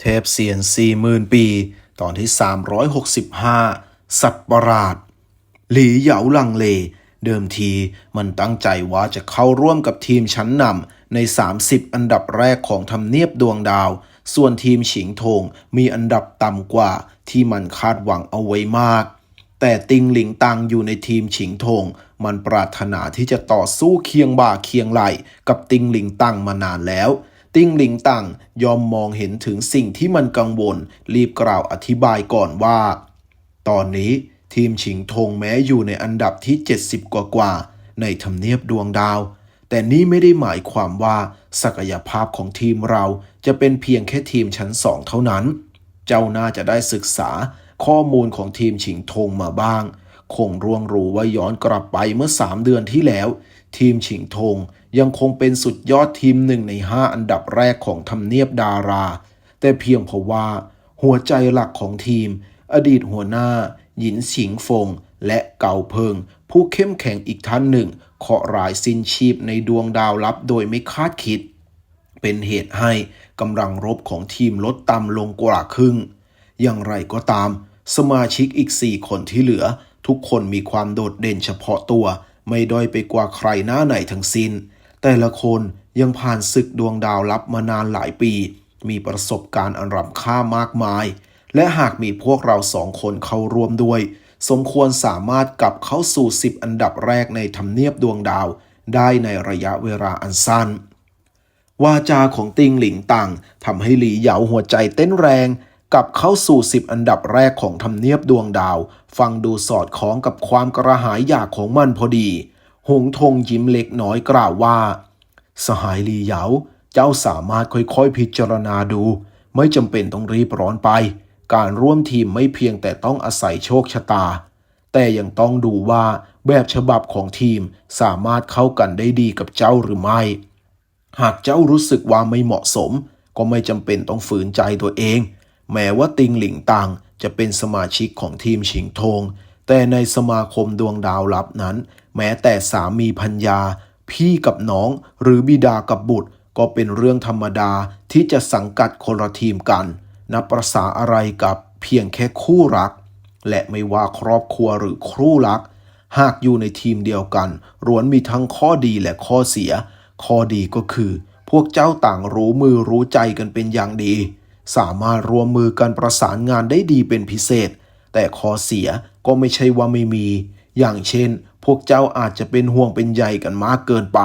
เทพเซียนสี่หมื่นปี ตอนที่ 365 สัตว์ประหลาด หลีเหยาลังเล เดิมทีมันตั้งใจว่าจะเข้าร่วมกับทีมชั้นนำใน 30 อันดับแรกของทำเนียบดวงดาว ส่วนทีมฉิงทงมีอันดับต่ำกว่าที่มันคาดหวังเอาไว้มาก แต่ติงหลิงตังอยู่ในทีมฉิงทง มันปรารถนาที่จะต่อสู้เคียงบ่าเคียงไหลกับติงหลิงตังมานานแล้ว ติ้งหลิงตังยอมมองเห็นถึงสิ่งที่มันกังวล รีบกล่าวอธิบายก่อนว่า ตอนนี้ทีมฉิงทงแม้อยู่ในอันดับที่ 70 กว่ากว่าๆในทำเนียบดวงดาว แต่นี่ไม่ได้หมายความว่า ศักยภาพของทีมเราจะเป็นเพียงแค่ทีมชั้นสองเท่านั้น เจ้าน่าจะได้ศึกษาข้อมูลของทีมฉิงทงมาบ้าง คงร่วงรู้ว่าย้อนกลับไปเมื่อ 3 เดือนที่แล้ว ทีมฉิงทง ยังคงเป็นสุดยอดทีมหนึ่งใน 5 อันดับแรกของทำเนียบดารา แต่เพียงเพราะว่า หัวใจหลักของทีม อดีตหัวหน้า หยินฉิงฟง และเก่าเพิง ผู้เข้มแข็งอีกท่านหนึ่งเคาะรายสิ้นชีพในดวงดาวลับโดยไม่คาดคิด เป็นเหตุให้กำลังรบของทีมลดต่ำลงกว่าครึ่ง อย่างไรก็ตาม สมาชิกอีก 4 คนที่เหลือ ทุกคนมีความโดดเด่นเฉพาะตัว ไม่ด้อยไปกว่าใครหน้าไหนทั้งสิ้น แต่ละคนยังผ่านศึกดวงดาวลับมานานหลายปี มีประสบการณ์อันล้ำค่ามากมาย และหากมีพวกเราสองคนเข้าร่วมด้วย สมควรสามารถกลับเข้าสู่ 10 อันดับแรกในทำเนียบดวงดาว ได้ในระยะเวลาอันสั้น วาจาของติงหลิงตังทำให้หลีเหยาหัวใจเต้นแรงกลับเข้าสู่ 10 อันดับแรกของทำเนียบดวงดาว ฟังดูสอดคล้องกับความกระหายอยากของมันพอดี หงทงยิ้มเล็กน้อยกล่าวว่า สหายลีเหยาเจ้าสามารถค่อยๆพิจารณาดู ไม่จำเป็นต้องรีบร้อนไป การร่วมทีมไม่เพียงแต่ต้องอาศัยโชคชะตา แต่ยังต้องดูว่าแบบฉบับของทีมสามารถเข้ากันได้ดีกับเจ้าหรือไม่ หากเจ้ารู้สึกว่าไม่เหมาะสม ก็ไม่จำเป็นต้องฝืนใจตัวเอง แม้ว่าติงหลิงตังจะเป็นสมาชิกของทีมฉิงทง แต่ในสมาคมดวงดาวลับนั้น แม้แต่สามีพัญญา พี่กับน้อง หรือบิดากับบุตร ก็เป็นเรื่องธรรมดาที่จะสังกัดคนละทีมกัน นับประษาอะไรกับเพียงแค่คู่รัก และไม่ว่าครอบครัวหรือคู่รัก หากอยู่ในทีมเดียวกันล้วนมีทั้งข้อดีและข้อเสีย ข้อดีก็คือ พวกเจ้าต่างรู้มือรู้ใจกันเป็นอย่างดี สามารถรวมมือกันประสานงานได้ดีเป็นพิเศษ แต่ข้อเสียก็ไม่ใช่ว่าไม่มี อย่างเช่น พวกเจ้าอาจจะเป็นห่วงเป็นใยกันมากเกินไป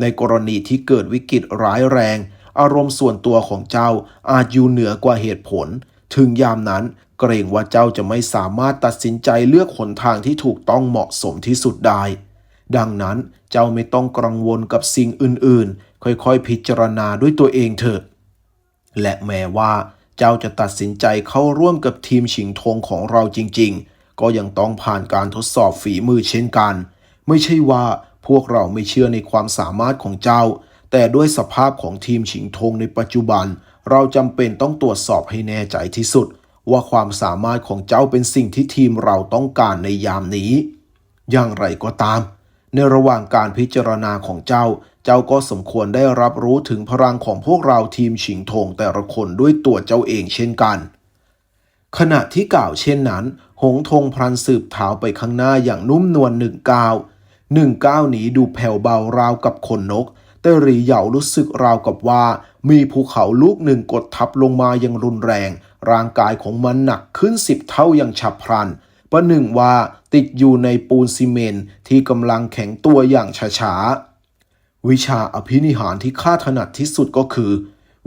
ในกรณีที่เกิดวิกฤตร้ายแรง อารมณ์ส่วนตัวของเจ้าอาจอยู่เหนือกว่าเหตุผล ถึงยามนั้นเกรงว่าเจ้าจะไม่สามารถตัดสินใจเลือกหนทางที่ถูกต้องเหมาะสมที่สุดได้ ดังนั้นเจ้าไม่ต้องกังวลกับสิ่งอื่นๆ ค่อยๆ พิจารณาด้วยตัวเองเถิดและแม้ว่า เจ้าจะตัดสินใจเข้าร่วมกับทีมชิงธงของเราจริง ๆ ก็ยังต้องผ่านการทดสอบฝีมือเช่นกัน ไม่ใช่ว่าพวกเราไม่เชื่อในความสามารถของเจ้า แต่ด้วยสภาพของทีมชิงธงในปัจจุบัน เราจำเป็นต้องตรวจสอบให้แน่ใจที่สุด ว่าความสามารถของเจ้าเป็นสิ่งที่ทีมเราต้องการในยามนี้ อย่างไรก็ตาม ในระหว่างการพิจารณาของเจ้า เจ้าก็สมควรได้รับรู้ถึงพลังของพวกเราทีมฉิงธงแต่ละคนด้วยตัวเจ้าเองเช่นกัน ขณะที่กล่าวเช่นนั้น หงทงพลันสืบเท้าไปข้างหน้าอย่างนุ่มนวลหนึ่งก้าวหนึ่งก้าวนี้ดูแผ่วเบาราวกับขนนก แต่หรีเหยารู้สึกราวกับว่า มีภูเขาลูกหนึ่งกดทับลงมาอย่างรุนแรง ร่างกายของมันหนักขึ้นสิบเท่าอย่างฉับพลัน ประหนึ่งว่าติดอยู่ในปูนซีเมนที่กำลังแข็งตัวอย่างช้าๆ วิชาอภินิหารที่ข้าถนัดที่สุดก็คือ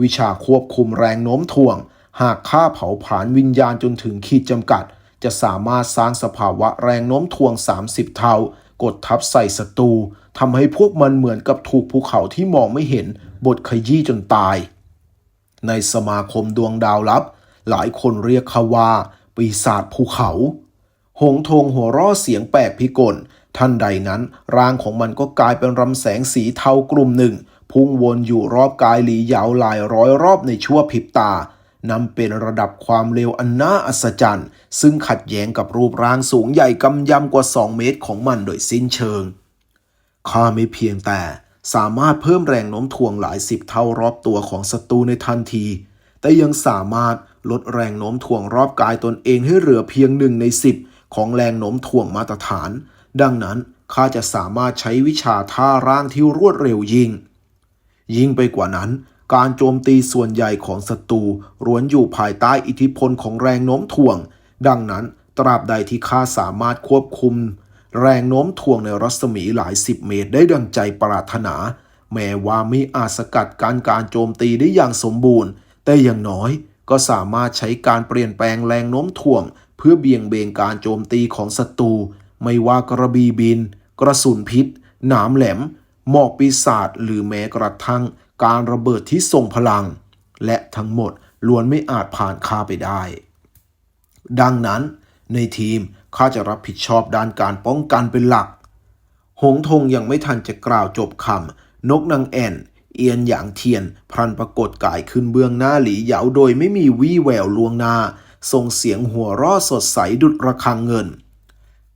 วิชาควบคุมแรงโน้มถ่วง หากข้าเผาผลาญวิญญาณจนถึงขีดจำกัด จะสามารถสร้างสภาวะแรงโน้มถ่วง 30 เท่ากดทับใส่ศัตรูทำให้พวกมันเหมือนกับถูกภูเขาที่มองไม่เห็นบดขยี้จนตาย ในสมาคมดวงดาวลับ หลายคนเรียกเขาว่า ปีศาจภูเขา หงทงหัวร่อเสียงแปลกพิกลท่านใดนั้นร่างของมันก็กลายเป็นรำแสงสีเทากลุ่มหนึ่ง พุ่งวนอยู่รอบกายหลีเหยาวหลายร้อยรอบในชั่วพริบตานำเป็นระดับความเร็วอันน่าอัศจรรย์ ซึ่งขัดแย้งกับรูปร่างสูงใหญ่กำยำกว่า 2 เมตรของมันโดยสิ้นเชิง ข้าไม่เพียงแต่สามารถเพิ่มแรงโน้มถ่วงหลายสิบเท่ารอบตัวของศัตรูในทันที แต่ยังสามารถลดแรงโน้มถ่วงรอบกายตนเองให้เหลือเพียงหนึ่งในสิบ ของแรงโน้มถ่วงมาตรฐาน ดังนั้นข้าจะสามารถใช้วิชาท่าร่างที่รวดเร็วยิ่ง ยิ่งไปกว่านั้น การโจมตีส่วนใหญ่ของศัตรูล้วนอยู่ภายใต้อิทธิพลของแรงโน้มถ่วง ดังนั้นตราบใดที่ข้าสามารถควบคุม แรงโน้มถ่วงในรัศมีหลายสิบเมตรได้ดังใจปรารถนา แม้ว่าไม่อาจสกัดการการโจมตีได้อย่างสมบูรณ์ แต่อย่างน้อยก็สามารถใช้การเปลี่ยนแปลงแรงโน้มถ่วง พื่อเบี่ยงเบนการโจมตีของศัตรู ไม่ว่ากระบี่บิน กระสุนพิษ หนามแหลม หมอกปีศาจหรือแม้กระทั่งการระเบิดที่ทรงพลัง และทั้งหมดล้วนไม่อาจผ่านข้าไปได้ ดังนั้น ในทีมข้าจะรับผิดชอบด้านการป้องกันเป็นหลัก หงทงยังไม่ทันจะกล่าวจบคำนกนางแอ่น เอียนหยางเทียน พรันปรากฏกายขึ้นเบื้องหน้าหลีเหยาโดยไม่มีวี่แววลวงหน้า ส่งเสียงหัวร่อสดใสดุดระฆังเงิน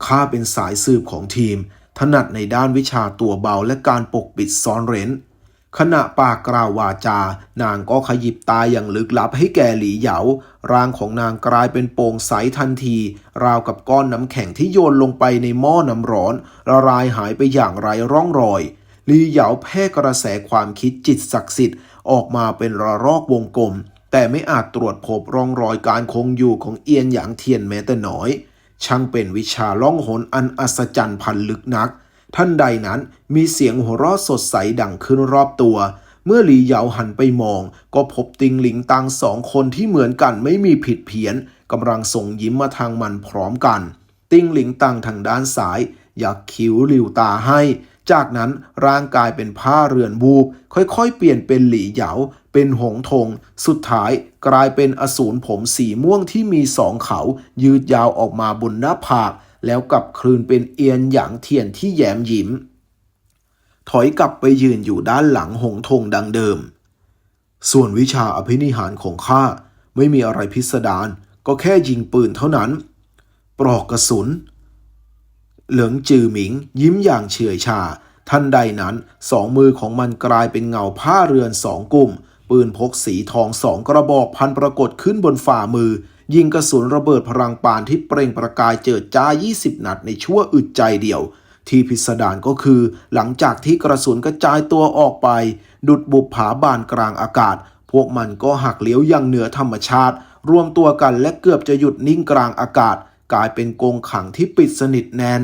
ข้าเป็นสายสืบของทีม ถนัดในด้านวิชาตัวเบาและการปกปิดซ่อนเร้น ขณะปากกล่าววาจา นางก็ขยิบตาอย่างลึกลับให้แก่หลีเหยา ร่างของนางกลายเป็นโป่งใสทันที ราวกับก้อนน้ำแข็งที่โยนลงไปในหม้อน้ำร้อน ละลายหายไปอย่างไร้ร่องรอยหลีเหยาแพร่กระแสความคิดจิตศักดิ์สิทธิ์ออกมาเป็นระลอกวงกลม แต่ไม่อาจตรวจพบร่องรอยการคงอยู่ของเอียนหยางเทียนแม้แต่น้อย ช่างเป็นวิชาล่องหนอันอัศจรรย์พันลึกนัก ท่านใดนั้นมีเสียงหัวเราะสดใสดังขึ้นรอบตัว เมื่อหลีเหยาหันไปมอง ก็พบติงหลิงตังสองคนที่เหมือนกันไม่มีผิดเพี้ยนกำลังส่งยิ้มมาทางมันพร้อมกัน ติงหลิงตังทางด้านซ้าย อยักคิ้วหลิวตาให้จากนั้นร่างกายเป็นผ้าเรือนวูบค่อยๆ เปลี่ยนเป็นหลีเหยา เป็นหงทง สุดท้ายกลายเป็นอสูรผมสีม่วงที่มีสองเขา ยืดยาวออกมาบนหน้าผาก แล้วกลับคลืนเป็นเอียนหยางเทียนที่แยมยิ้ม ถอยกลับไปยืนอยู่ด้านหลังหงทงดังเดิม ส่วนวิชาอภินิหารของข้าไม่มีอะไรพิสดารก็แค่ยิงปืนเท่านั้น ปลอกกระสุน เหลิงจือหมิง ยิ้มอย่างเฉื่อยชา ทันใดนั้นสองมือของมันกลายเป็นเงาผ้าเรือนสองกลุ่ม ปืนพกสีทองสองกระบอกพันปรากฏขึ้นบนฝ่ามือ ยิงกระสุนระเบิดพลังปานที่เปล่งประกายเจิดจ้า 20 นัดในชั่วอึดใจเดียว ที่พิสดารก็คือ หลังจากที่กระสุนกระจายตัวออกไป ดุดบุบผาบานกลางอากาศ พวกมันก็หักเลี้ยวอย่างเหนือธรรมชาติ รวมตัวกันและเกือบจะหยุดนิ่งกลางอากาศ กลายเป็นกงขังที่ปิดสนิทแน่น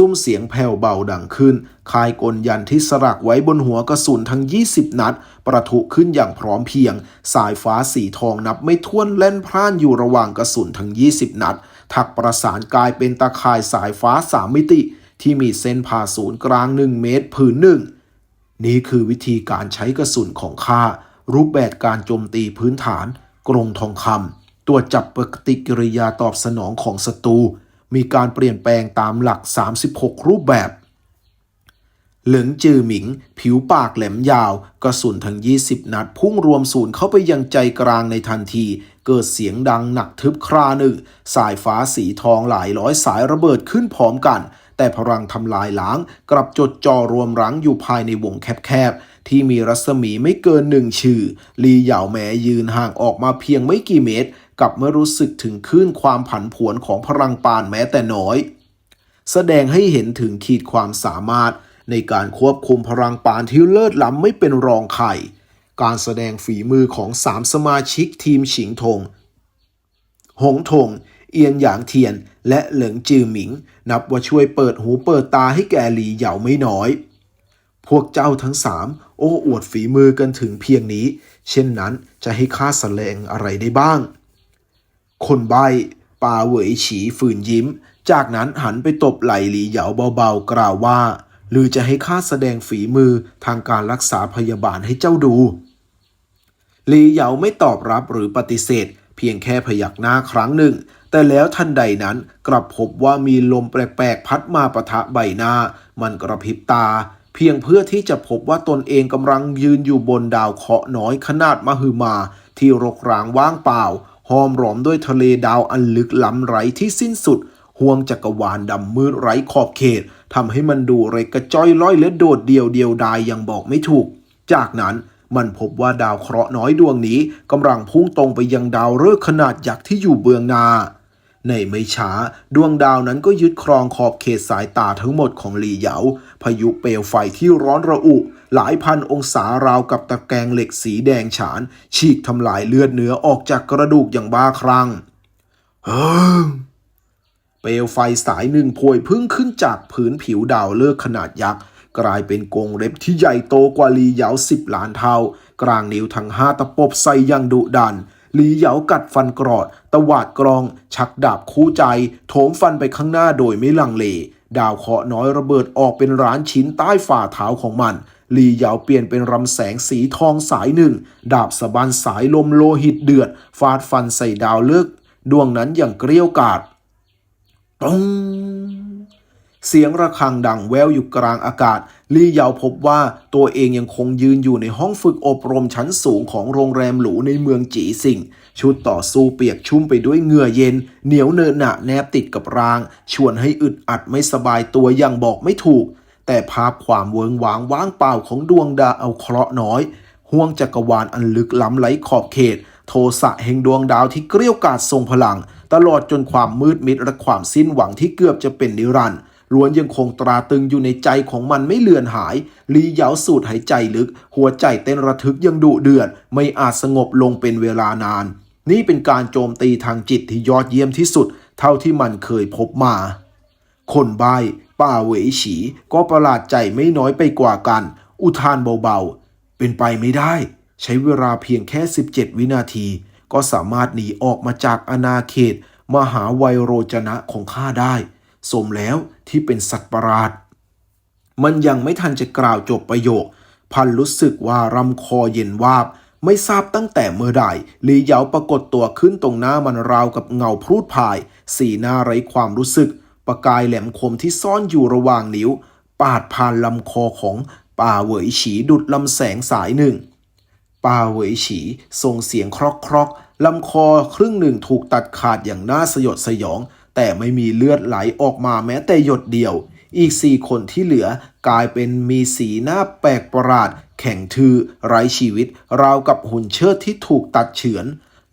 ซุ้มเสียงแผ่วเบาดังขึ้น คายกลยันที่สลักไว้บนหัวกระสุนทั้ง 20 นัด ประทุขึ้นอย่างพร้อมเพียง สายฟ้าสีทองนับไม่ถ้วนเล่นพร่านอยู่ระหว่างกระสุนทั้ง 20 นัด ถักประสานกลายเป็นตาข่ายสายฟ้าสามมิติ ที่มีเส้นผ่าศูนย์กลาง 1 เมตรผืนหนึ่ง นี่คือวิธีการใช้กระสุนของข้า รูปแบบการโจมตีพื้นฐาน กรงทองคำตรวจจับปฏิกิริยาตอบสนองของศัตรู มีการเปลี่ยนแปลงตามหลัก 36 รูปแบบ เหลิงจือหมิง ผิวปากแหลมยาว กระสุนทั้ง 20 นัด พุ่งรวมศูนย์เข้าไปยังใจกลางในทันที เกิดเสียงดังหนักทึบคราหนึ่ง สายฟ้าสีทองหลายร้อยสายระเบิดขึ้นพร้อมกัน แต่พลังทำลายล้าง กลับจดจ่อรวมรั้งอยู่ภายในวงแคบๆ ที่มีรัศมีไม่เกินหนึ่งชื่อลีเหยาแมยืนห่างออกมาเพียงไม่กี่เมตร กับไม่รู้สึกถึงคลื่นความผันผวนของพลังปานแม้แต่น้อย แสดงให้เห็นถึงขีดความสามารถในการควบคุมพลังปานที่เลิศล้ำไม่เป็นรองใครการแสดงฝีมือของสามสมาชิกทีมฉิงทง หงทง เอียนหยางเทียน และเหลิงจือหมิง นับว่าช่วยเปิดหูเปิดตาให้แกหลีเหยาไม่น้อย พวกเจ้าทั้งสามโอ้อวดฝีมือกันถึงเพียงนี้ เช่นนั้นจะให้ข้าแสดงอะไรได้บ้าง คนใบ้ปาเหวยฉีฝืนยิ้ม จากนั้นหันไปตบไหล่หลีเหยาเบาๆ กล่าวว่า หรือจะให้ข้าแสดงฝีมือทางการรักษาพยาบาลให้เจ้าดูหลีเหยาไม่ตอบรับหรือปฏิเสธ เพียงแค่พยักหน้าครั้งหนึ่ง แต่แล้วทันใดนั้นกลับพบว่ามีลมแปลกๆพัดมาปะทะใบหน้า มันกระพริบตา เพียงเพื่อที่จะพบว่าตนเองกำลังยืนอยู่บนดาวเคราะห์น้อยขนาดมหึมาที่รกร้างว่างเปล่า ห้อมล้อมด้วยทะเลดาวอันลึกล้ำไร้ที่สิ้นสุดห่วงจักรวาลดำมืดไร้ขอบเขตทำให้มันดูเรกกระจ้อยล้อยและโดดเดี่ยวเดียวดายอย่างบอกไม่ถูก จากนั้นมันพบว่าดาวเคราะห์น้อยดวงนี้กำลังพุ่งตรงไปยังดาวฤกษ์ขนาดยักษ์ที่อยู่เบื้องหน้า ในไม่ช้า ดวงดาวนั้นก็ยึดครองขอบเขตสายตาทั้งหมดของหลีเหยา พายุเปลวไฟที่ร้อนระอุ หลายพันองศาราวกับตะแกรงเหล็กสีแดงฉาน ฉีกทำลายเลือดเนื้อออกจากกระดูกอย่างบ้าคลั่งเฮ้อเปลวไฟสายหนึ่งพวยพึ่งขึ้นจากผืนผิวดาวเลิกขนาดยักษ์กลายเป็นกงเล็บที่ใหญ่โตกว่าลีเหยาสิบล้านเท่า กลางนิ้วทั้งห้าตะปบใส่อยังดุดัน หลีเหยากัดฟันกรอด ตวาดกรอง ชักดาบคู่ใจ โถมฟันไปข้างหน้าโดยไม่ลังเล ดาวเคราะห์น้อยระเบิดออกเป็นร้านชิ้นใต้ฝ่าเท้าของมันหลีเหยาเปลี่ยนเป็นรำแสงสีทองสายหนึ่ง ดาบสะบันสายลมโลหิตเดือด ฟาดฟันใส่ดาวเลิกดวงนั้นอย่างเกรี้ยวกาดปอง เสียงระฆังดังแววอยู่กลางอากาศ ลี่เยาพบว่าตัวเองยังคงยืนอยู่ในห้องฝึกอบรมชั้นสูงของโรงแรมหรูในเมืองจีสิง ชุดต่อสู้เปียกชุ่มไปด้วยเหงื่อเย็น เหนียวเนินหนะแนบติดกับราง ชวนให้อึดอัดไม่สบายตัวอย่างบอกไม่ถูก แต่ภาพความเวิงว้างว่างเปล่าของดวงดาวเอาเคราะห์น้อย ห่วงจักรวาลอันลึกล้ำไร้ขอบเขต โทสะแห่งดวงดาวที่เกรี้ยกาดทรงพลัง ตลอดจนความมืดมิดและความสิ้นหวังที่เกือบจะเป็นนิรันดร์ ล้วนยังคงตราตึงอยู่ในใจของมันไม่เลือนหาย ลีเหยาสูดหายใจลึก หัวใจเต้นระทึกยังดุเดือด ไม่อาจสงบลงเป็นเวลานาน นี่เป็นการโจมตีทางจิตที่ยอดเยี่ยมที่สุด เท่าที่มันเคยพบมา คนใบ้ป้าเหวยฉี ก็ประหลาดใจไม่น้อยไปกว่ากัน อุทานเบาๆ เป็นไปไม่ได้ ใช้เวลาเพียงแค่ 17 วินาที ก็สามารถหนีออกมาจากอาณาเขต มหาไวยโรจนะของข้าได้ สมแล้วที่เป็นสัตว์ประหลาด มันยังไม่ทันจะกล่าวจบประโยค พันรู้สึกว่ารำคอเย็นวาบ ไม่ทราบตั้งแต่เมื่อใดลีเหยาปรากฏตัวขึ้นตรงหน้ามันราวกับเงาพรูดพาย สีหน้าไร้ความรู้สึก ประกายแหลมคมที่ซ่อนอยู่ระหว่างนิ้ว ปาดผ่านลำคอของป่าเหวยฉีดุดลำแสงสายหนึ่งป่าเหวยฉีส่งเสียงครอกครอกลำคอครึ่งหนึ่งถูกตัดขาดอย่างน่าสยดสยอง แต่ไม่มีเลือดไหลออกมาแม้แต่หยดเดียว อีกสี่คนที่เหลือกลายเป็นมีสีหน้าแปลกประหลาด แข็งทือ ไร้ชีวิต ราวกับหุ่นเชิดที่ถูกตัดเฉือน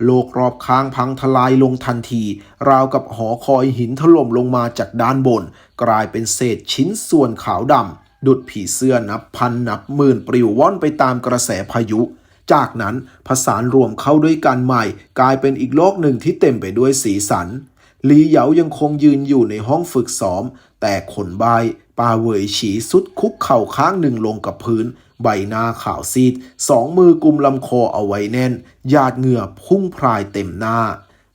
โลกรอบข้างพังทลายลงทันที ราวกับหอคอยหินถล่มลงมาจากด้านบน กลายเป็นเศษชิ้นส่วนขาวดำดุดผีเสื้อนับพันนับหมื่นปลิวว่อนไปตามกระแสพายุจากนั้นผสานรวมเข้าด้วยกันใหม่ กลายเป็นอีกโลกหนึ่งที่เต็มไปด้วยสีสัน หลีเหยายังคงยืนอยู่ในห้องฝึกซ้อม แต่ขนใบปาเวยฉีสุดคุกเข่าข้างหนึ่งลงกับพื้น ใบหน้าขาวซีด สองมือกุมลำคอเอาไว้แน่น หยาดเหงื่อพุ่งพรายเต็มหน้า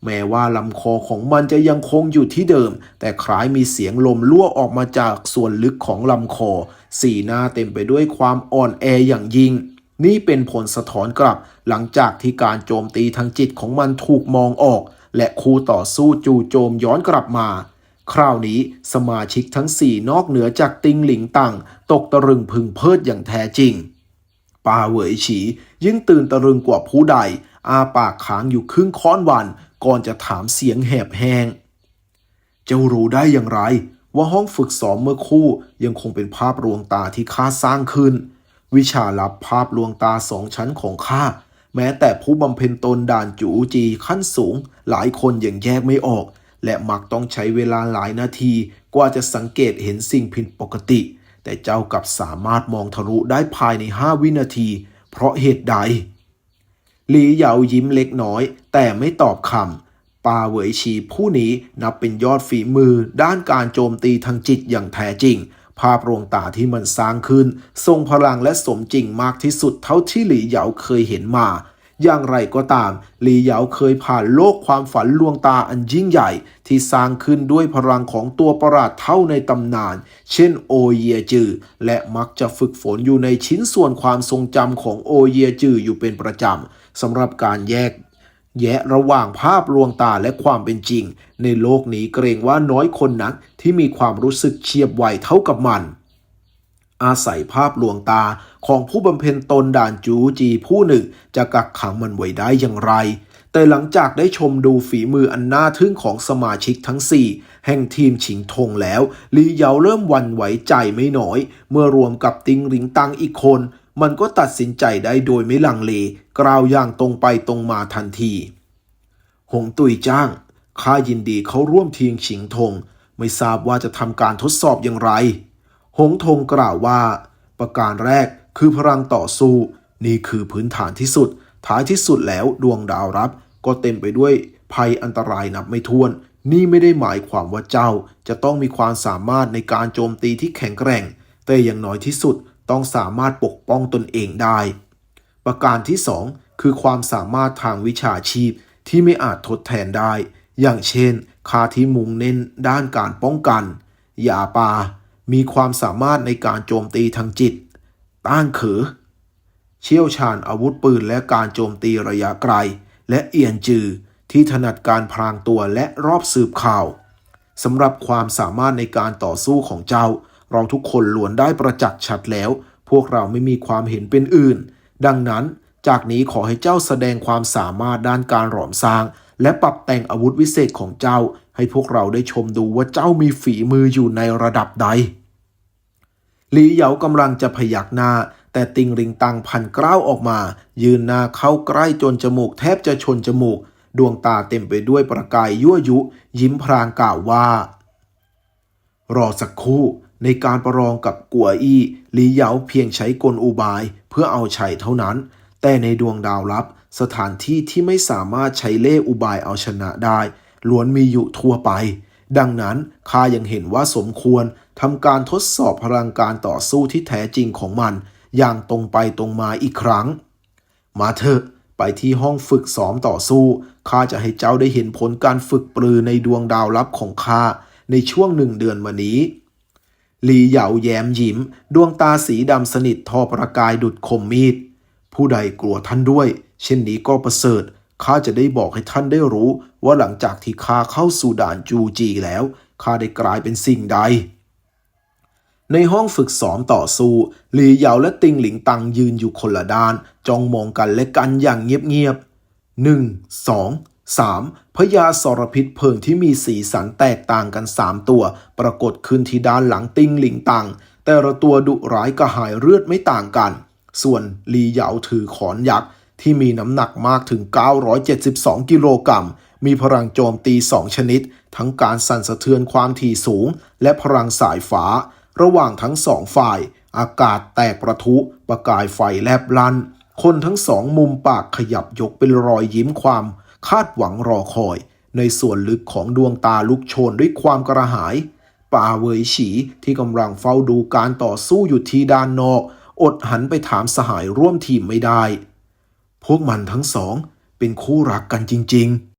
แม้ว่าลำคอของมันจะยังคงอยู่ที่เดิม แต่คล้ายมีเสียงลมลั่วออกมาจากส่วนลึกของลำคอ สีหน้าเต็มไปด้วยความอ่อนแออย่างยิ่งนี่เป็นผลสะท้อนกลับหลังจากที่การโจมตีทางจิตของมันถูกมองออก และคู่ต่อสู้จู่โจมย้อนกลับมา คราวนี้สมาชิกทั้งสี่นอกเหนือจากติงหลิงตังตกตะลึงพึงเพิดอย่างแท้จริงปาเหวยฉียิ่งตื่นตะลึงกว่าผู้ใด อาปากค้างอยู่ครึ่งค้อนวัน ก่อนจะถามเสียงแหบแห้ง เจ้ารู้ได้อย่างไร ว่าห้องฝึกซ้อมเมื่อคู่ยังคงเป็นภาพลวงตาที่ข้าสร้างขึ้น วิชาลับภาพลวงตาสองชั้นของข้า แม้แต่ผู้บำเพ็ญตนด่านจูจีขั้นสูง หลายคนยังแยกไม่ออก และมักต้องใช้เวลาหลายนาที กว่าจะสังเกตเห็นสิ่งผิดปกติ แต่เจ้ากลับสามารถมองทะลุได้ภายใน5วินาที เพราะเหตุใดหลีเหยายิ้มเล็กน้อย แต่ไม่ตอบคำปาเหวยชีผู้นี้นับเป็นยอดฝีมือด้านการโจมตีทางจิตอย่างแท้จริง ภาพลวงตาที่มันสร้างขึ้น ทรงพลังและสมจริงมากที่สุดเท่าที่หลี่เหยาเคยเห็นมา อย่างไรก็ตาม หลี่เหยาเคยผ่านโลกความฝันลวงตาอันยิ่งใหญ่ ที่สร้างขึ้นด้วยพลังของตัวประหลาดเท่าในตำนาน เช่นโอเยจือ และมักจะฝึกฝนอยู่ในชิ้นส่วนความทรงจำของโอเยจืออยู่เป็นประจำสำหรับการแยก แยะระหว่างภาพลวงตาและความเป็นจริง ในโลกนี้เกรงว่าน้อยคนนักที่มีความรู้สึกเฉียบไวเท่ากับมัน อาศัยภาพลวงตาของผู้บำเพ็ญตนด่านจูจีผู้หนึ่ง จะกักขังมันไว้ได้อย่างไร แต่หลังจากได้ชมดูฝีมืออันน่าทึ่งของสมาชิกทั้ง4แห่งทีมชิงธงแล้วลีเยาเริ่มวันไหวใจไม่น้อย เมื่อรวมกับติงหลิงตังอีกคน มันก็ตัดสินใจได้โดยไม่ลังเล กล่าวอย่างตรงไปตรงมาทันที หงตุยจ้าง ข้ายินดีเขาร่วมทีมฉิงทง ไม่ทราบว่าจะทำการทดสอบอย่างไร หงทงกล่าวว่า ประการแรกคือพลังต่อสู้ นี่คือพื้นฐานที่สุด ท้ายที่สุดแล้วดวงดาวรับ ก็เต็มไปด้วยภัยอันตรายนับไม่ถ้วน นี่ไม่ได้หมายความว่าเจ้าจะต้องมีความสามารถในการโจมตีที่แข็งแกร่ง แต่อย่างน้อยที่สุด ต้องสามารถปกป้องตนเองได้ ประการที่สองคือความสามารถทางวิชาชีพที่ไม่อาจทดแทนได้ อย่างเช่นคาที่มุ่งเน้นด้านการป้องกันยาปา มีความสามารถในการโจมตีทางจิต ต้านเขือ เชี่ยวชาญอาวุธปืนและการโจมตีระยะไกล และเอียนจือที่ถนัดการพรางตัวและรอบสืบข่าวสำหรับความสามารถในการต่อสู้ของเจ้า เราทุกคนล้วนได้ประจักษ์ชัดแล้ว พวกเราไม่มีความเห็นเป็นอื่น ดังนั้นจากนี้ขอให้เจ้าแสดงความสามารถด้านการหลอมสร้าง และปรับแต่งอาวุธวิเศษของเจ้า ให้พวกเราได้ชมดูว่าเจ้ามีฝีมืออยู่ในระดับใดหลีเหยากำลังจะพยักหน้า แต่ติงริงตังพันกล้าวออกมา ยืนหน้าเข้าใกล้จนจมูกแทบจะชนจมูก ดวงตาเต็มไปด้วยประกายยั่วยุ ยิ้มพรางกล่าวว่า รอสักครู่ ในการประลองกับกัวอี้หลีเหยาเพียงใช้กลอุบายเพื่อเอาชัยเท่านั้น แต่ในดวงดาวลับ สถานที่ที่ไม่สามารถใช้เล่อุบายเอาชนะได้ ล้วนมีอยู่ทั่วไป ดังนั้นข้ายังเห็นว่าสมควรทำการทดสอบพลังการต่อสู้ที่แท้จริงของมัน อย่างตรงไปตรงมาอีกครั้ง มาเถอะไปที่ห้องฝึกซ้อมต่อสู้ข้าจะให้เจ้าได้เห็นผลการฝึกปรือในดวงดาวลับของข้าในช่วงหนึ่งเดือนมานี้ ลีเหยาแย้มยิ้ม ดวงตาสีดำสนิททอประกายดุดคมมีด ผู้ใดกลัวท่านด้วย เช่นนี้ก็ประเสริฐข้าจะได้บอกให้ท่านได้รู้ ว่าหลังจากที่ข้าเข้าสู่ด่านจูจีแล้วข้าได้กลายเป็นสิ่งใด ในห้องฝึกซ้อมต่อสู้หลีเหยาและติงหลิงตังยืนอยู่คนละด้าน จ้องมองกันและกันอย่างเงียบๆหนึ่งสอง สามพญาสรพิษเพิงที่มีสีสันแตกต่างกันสามตัว ปรากฏขึ้นที่ด้านหลังติงหลิงตัง แต่ละตัวดุร้ายกระหายเลือดไม่ต่างกัน ส่วนลีเหยาถือขอนยักษ์ ที่มีน้ำหนักมากถึง 972 กิโลกรัม มีพลังโจมตี 2 ชนิด ทั้งการสั่นสะเทือนความถี่สูง และพลังสายฟ้า ระหว่างทั้งสองฝ่าย อากาศแตกประทุประกายไฟแลบลันคนทั้งสองมุมปากขยับยกเป็นรอยยิ้มความ คาดหวังรอคอย ในส่วนลึกของดวงตาลุกโชนด้วยความกระหายป่าเวยฉีที่กำลังเฝ้าดูการต่อสู้อยู่ที่ด้านนอก อดหันไปถามสหายร่วมทีมไม่ได้ พวกมันทั้งสองเป็นคู่รักกันจริง ๆ